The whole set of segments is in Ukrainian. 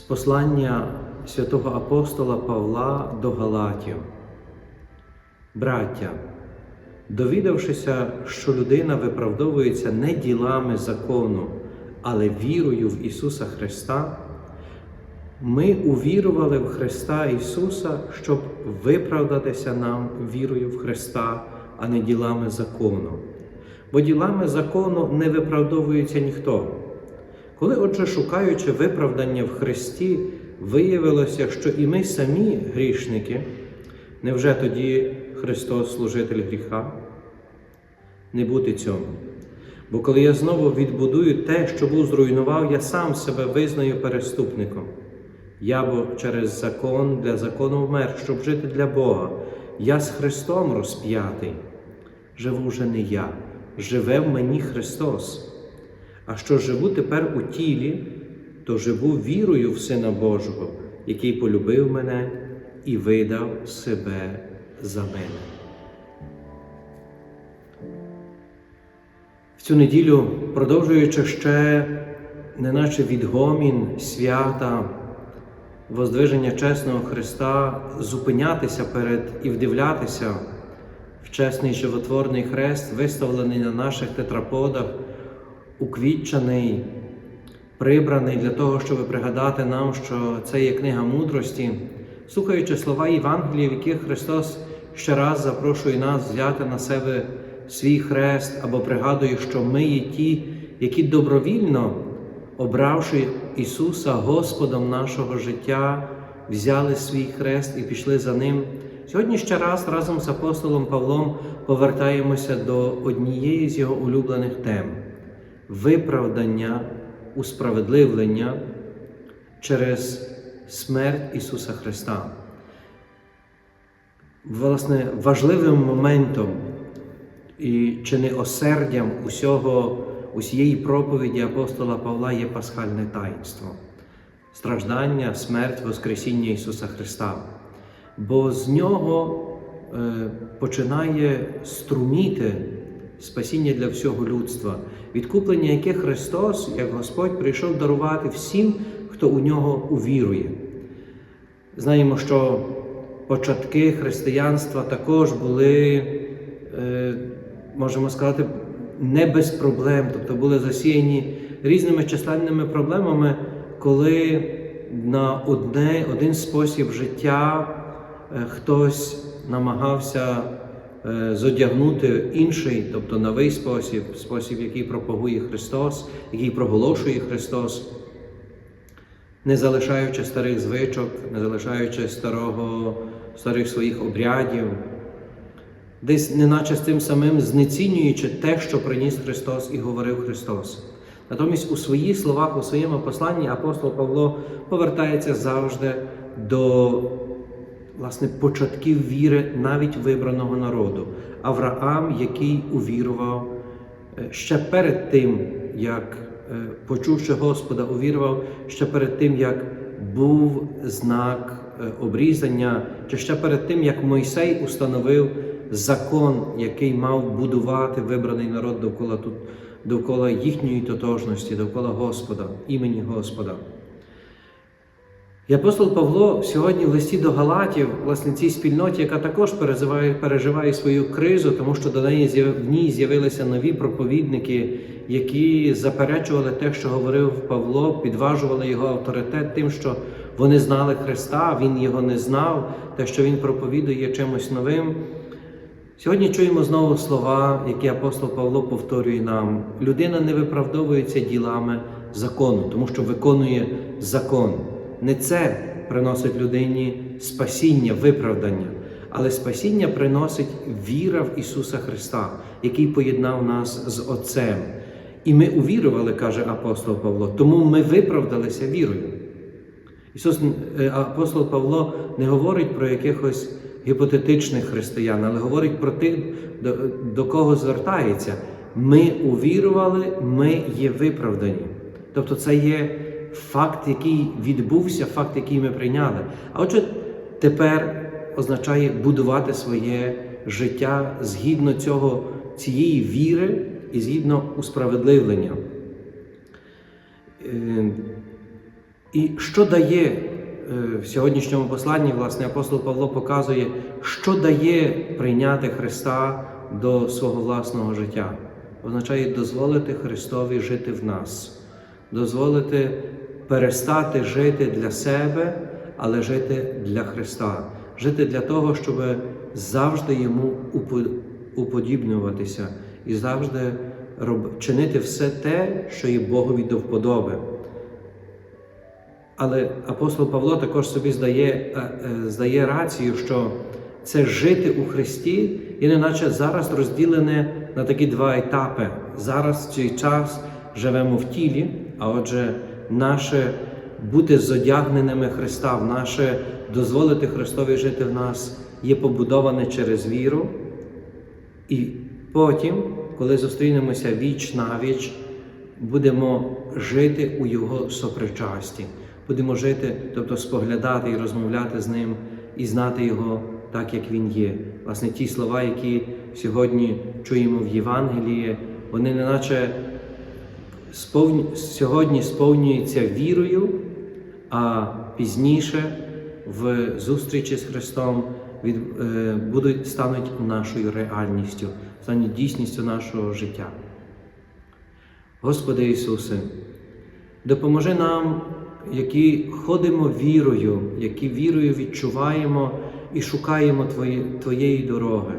З послання святого апостола Павла до Галатів. Браття, довідавшися, що людина виправдовується не ділами закону, але вірою в Ісуса Христа, ми увірували в Христа Ісуса, щоб виправдатися нам вірою в Христа, а не ділами закону. Бо ділами закону не виправдовується ніхто. Коли, отже, шукаючи виправдання в Христі, виявилося, що і ми самі грішники, невже тоді Христос служитель гріха? Не бути цьому. Бо коли я знову відбудую те, що був зруйнував, я сам себе визнаю переступником. Я бо через закон для закону вмер, щоб жити для Бога. Я з Христом розп'ятий. Живу вже не я, живе в мені Христос. А що живу тепер у тілі, то живу вірою в Сина Божого, який полюбив мене і видав себе за мене. В цю неділю, продовжуючи ще, неначе відгомін свята, воздвиження чесного Христа, зупинятися перед і вдивлятися в чесний животворний хрест, виставлений на наших тетраподах, уквітчений, прибраний для того, щоб пригадати нам, що це є книга мудрості, слухаючи слова Євангелія, в яких Христос ще раз запрошує нас взяти на себе свій хрест або пригадує, що ми є ті, які добровільно, обравши Ісуса Господом нашого життя, взяли свій хрест і пішли за Ним. Сьогодні ще раз разом з апостолом Павлом повертаємося до однієї з його улюблених тем виправдання, усправедливлення через смерть Ісуса Христа. Власне, важливим моментом і чи не осердям усього, усієї проповіді апостола Павла є пасхальне таїнство, страждання, смерть, Воскресіння Ісуса Христа. Бо з нього е, починає струміти спасіння для всього людства, відкуплення, яке Христос, як Господь, прийшов дарувати всім, хто у нього увірує. Знаємо, що початки християнства також були, е, можемо сказати, не без проблем, тобто були засіяні різними численними проблемами, коли на одне, один спосіб життя е, хтось намагався зодягнути інший, тобто новий спосіб, спосіб, який пропагує Христос, який проголошує Христос не залишаючи старих звичок, не залишаючи старого, старих своїх обрядів, десь неначе з тим самим знецінюючи те, що приніс Христос і говорив Христос. Натомість у своїх словах, у своєму посланні апостол Павло повертається завжди до власне, початків віри навіть вибраного народу. Авраам, який увірував е, ще перед тим, як Е, почувши Господа, увірував ще перед тим, як був знак е, обрізання, чи ще перед тим, як Мойсей установив закон, який мав будувати вибраний народ довкола тут, довкола їхньої тотожності, довкола Господа, імені Господа. І апостол Павло сьогодні в листі до Галатів, власне, цій спільноті, яка також переживає, переживає свою кризу, тому що до неї в ній з'явилися нові проповідники, які заперечували те, що говорив Павло, підважували його авторитет тим, що вони знали Христа, Він його не знав, те, що Він проповідує чимось новим. Сьогодні чуємо знову слова, які апостол Павло повторює нам. Людина не виправдовується ділами закону, тому що виконує закон. Не це приносить людині спасіння, виправдання, але спасіння приносить віра в Ісуса Христа, який поєднав нас з Отцем. І ми увірували, каже апостол Павло, тому ми виправдалися вірою. Ісус, е, апостол Павло не говорить про якихось гіпотетичних християн, але говорить про тих, до, до кого звертається. Ми увірували, ми є виправдані. Тобто це є факт, який відбувся, факт, який ми прийняли. А отже, тепер означає будувати своє життя згідно цього, цієї віри і згідно усправедливлення. Е, І що дає е, в сьогоднішньому посланні, власне, апостол Павло показує, що дає прийняти Христа до свого власного життя. Означає дозволити Христові жити в нас, дозволити перестати жити для себе, але жити для Христа, жити для того, щоб завжди йому уподібнюватися і завжди роб- чинити все те, що є Богові до вподоби. Але апостол Павло також собі здає, е, е, здає рацію, що це жити у Христі є неначе зараз розділене на такі два етапи. Зараз в цей час живемо в тілі, а отже, наше бути зодягненими Христа, в наше дозволити Христові жити в нас є побудоване через віру. І потім, коли зустрінемося віч на віч, будемо жити у Його сопричасті, будемо жити, тобто споглядати і розмовляти з Ним і знати Його так, як Він є. Власне, ті слова, які сьогодні чуємо в Євангелії, вони неначе. Сьогодні сповнюються вірою, а пізніше в зустрічі з Христом від, е, будуть стануть нашою реальністю, стануть дійсністю нашого життя. Господи Ісусе, допоможи нам, які ходимо вірою, які вірою відчуваємо і шукаємо Твої, Твоєї дороги.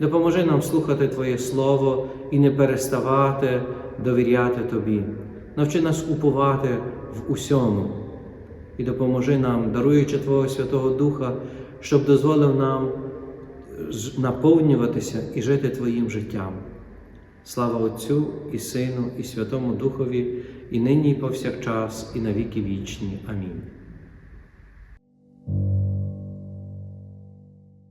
Допоможи нам слухати Твоє Слово і не переставати довіряти Тобі. Навчи нас уповати в усьому. І допоможи нам, даруючи Твого Святого Духа, щоб дозволив нам наповнюватися і жити Твоїм життям. Слава Отцю і Сину, і Святому Духові, і нині, і повсякчас, і на віки вічні. Амінь.